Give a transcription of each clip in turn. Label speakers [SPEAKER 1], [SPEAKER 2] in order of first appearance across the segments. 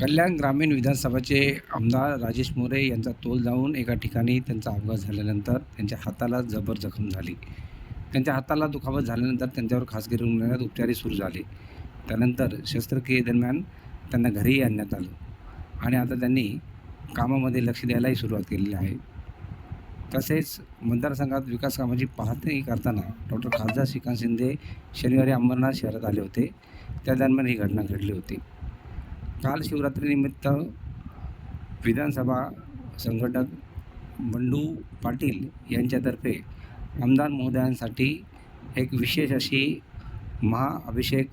[SPEAKER 1] कल्याण ग्रामीण विधानसभाचे आमदार राजेश मोरे यांचा तोल जाऊन एका ठिकाणी त्यांचा अपघात झाल्यानंतर त्यांच्या हाताला जबर जखम झाली. त्यांच्या हाताला दुखापत झाल्यानंतर त्यांच्यावर खासगी रुग्णालयात उपचारही सुरू झाले. त्यानंतर शस्त्रक्रियेदरम्यान त्यांना घरीही आणण्यात आलं आणि आता त्यांनी कामामध्ये लक्ष द्यायलाही सुरुवात केलेली आहे. तसेच मतदारसंघात विकास कामाची पाहणी करताना डॉक्टर खासदार श्रीकांत शिंदे शनिवारी अंबरनाथ शहरात आले होते. त्या दरम्यान ही घटना घडली होती. काल शिवरात्रीनिमित्त विधानसभा संघटक बंडू पाटील यांच्यातर्फे आमदार महोदयांसाठी एक विशेष अशी महाअभिषेक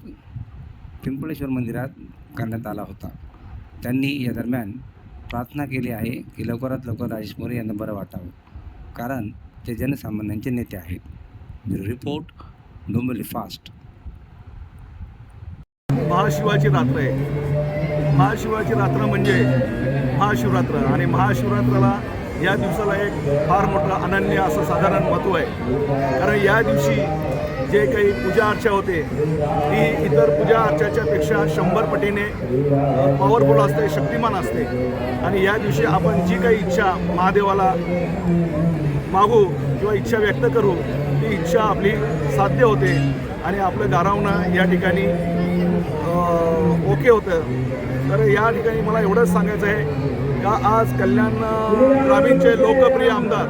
[SPEAKER 1] पिंपळेश्वर मंदिरात करण्यात आला होता. त्यांनी या दरम्यान प्रार्थना केली आहे की लवकरात लवकर राजेश मोरे यांना बरं वाटावं कारण ते जनसामान्यांचे नेते आहेत. Report Dombivli fast.
[SPEAKER 2] महाशिवाची रात्र आहे. महाशिवाची रात्र म्हणजे महाशिवरात्र. आणि महाशिवरात्राला या दिवसाला एक फार मोठं अनन्य असं साधारण महत्त्व आहे. कारण या दिवशी जे काही पूजा अर्चा होते ती इतर पूजा अर्चाच्यापेक्षा शंभर पटीने पॉवरफुल असते शक्तिमान असते. आणि या दिवशी आपण जी काही इच्छा महादेवाला मागू किंवा इच्छा व्यक्त करू ती इच्छा आपली साध्य होते. आणि आपलं गारावणं या ठिकाणी ओके होतं. तर या ठिकाणी मला एवढंच सांगायचं आहे का आज कल्याण ग्रामीणचे लोकप्रिय आमदार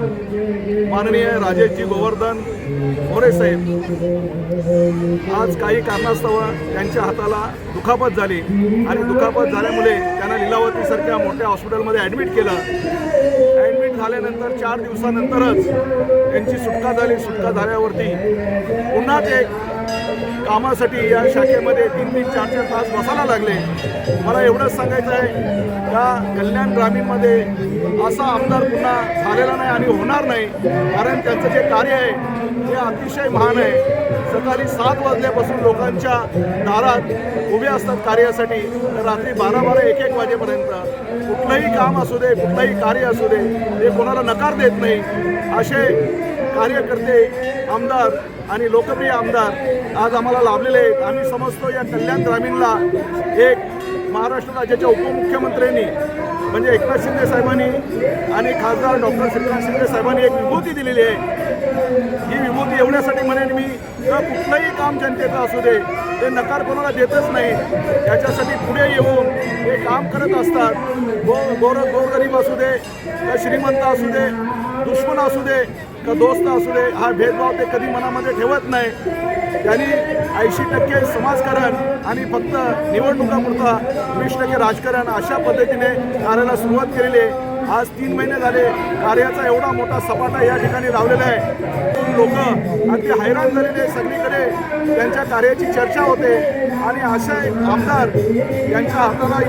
[SPEAKER 2] माननीय राजेशजी गोवर्धन मोरे साहेब आज काही कारणास्तव त्यांच्या हाताला दुखापत झाली आणि दुखापत झाल्यामुळे त्यांना लिलावतीसारख्या मोठ्या हॉस्पिटलमध्ये ॲडमिट केलं. ॲडमिट झाल्यानंतर चार दिवसानंतरच त्यांची सुटका झाली. सुटका झाल्यावरती पुन्हा ते कामासाठी या शाखेमध्ये तीन तीन चार चार तास बसायला लागले. मला एवढंच सांगायचं आहे का कल्याण ग्रामीणमध्ये असा आमदार पुन्हा झालेला नाही आणि होणार नाही. कारण त्यांचं जे कार्य आहे ते अतिशय महान आहे. सकाळी सात वाजल्यापासून लोकांच्या दारात उभे असतात कार्यासाठी. तर रात्री बारा बारा एक एक वाजेपर्यंत कुठलंही काम असू दे कुठलंही कार्य असू दे ते कोणाला नकार देत नाही. असे कार्यकर्ते आमदार आणि लोकप्रिय आमदार आज आम्हाला लाभलेले आहेत. आम्ही समजतो या कल्याण ग्रामीणला एक महाराष्ट्र राज्याच्या उपमुख्यमंत्र्यांनी म्हणजे एकनाथ शिंदे साहेबांनी आणि खासदार डॉक्टर श्रीकांत शिंदे साहेबांनी एक विभूती दिलेली आहे. ही विभूती एवढ्यासाठी म्हणेन मी तर कुठलंही काम जनतेचं असू दे ते नकार कोणाला देतच नाही. याच्यासाठी पुढे येऊन हे काम करत असतात. गो गोर गोरगरीब असू दे का श्रीमंत असू दे दुश्मन असू दे का दोस्त असू दे हा भेदभाव ते कधी मनामध्ये ठेवत नाही. त्यांनी ऐंशी टक्के समाजकारण आणि फक्त निवडणुकापुरता वीस टक्के राजकारण अशा पद्धतीने कार्याला सुरुवात केलेली आहे. आज तीन महिने झाले कार्याचा एवढा मोठा सपाटा या ठिकाणी लावलेला आहे. लोक अगदी हैराण झालेले सगळीकडे. त्यांच्या कार्याची चर्चा होते. आणि असे आमदार यांच्या हाताला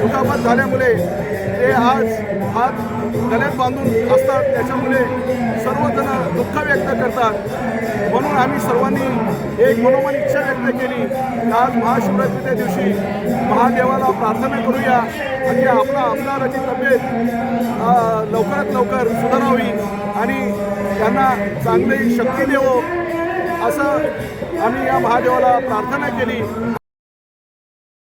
[SPEAKER 2] दुखापत झाल्यामुळे ते आज हात गळ्यात बांधून असतात. त्याच्यामुळे सर्वजण दुःख व्यक्त करतात. म्हणून आम्ही सर्वांनी एक मनोमन इच्छा व्यक्त केली की आज महाशिवरात्रीच्या दिवशी महादेवाला प्रार्थना करूया. म्हणजे आपला आमदाराची तब्येत लवकरात लवकर सुधारावी आणि त्यांना चांगली शक्ती देवो असं आम्ही या महादेवाला प्रार्थना केली.